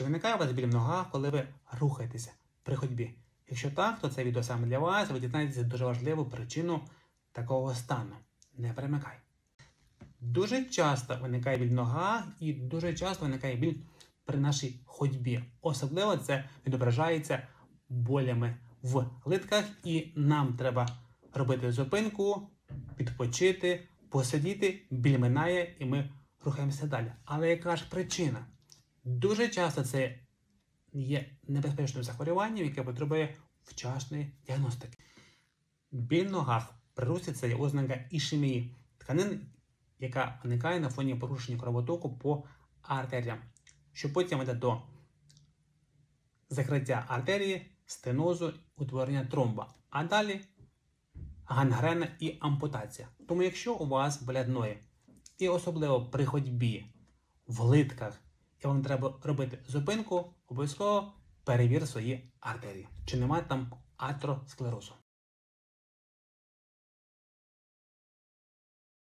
Чи виникає у вас біль в ногах, коли ви рухаєтеся при ходьбі? Якщо так, то це відео саме для вас. Ви дізнаєтеся дуже важливу причину такого стану. Не перемикай. Дуже часто виникає біль в ногах і дуже часто виникає біль при нашій ходьбі. Особливо це відображається болями в литках, і нам треба робити зупинку, відпочити, посидіти, біль минає, і ми рухаємося далі. Але яка ж причина? Дуже часто це є небезпечним захворюванням, яке потребує вчасної діагностики. Біль в ногах при русі це є ознака ішемії тканин, яка виникає на фоні порушення кровотоку по артеріям, що потім веде до закриття артерії, стенозу, утворення тромба, а далі гангрена і ампутація. Тому, якщо у вас болять ноги, і особливо при ходьбі, в литках, і вам треба робити зупинку, обов'язково перевір свої артерії, чи немає там атеросклерозу.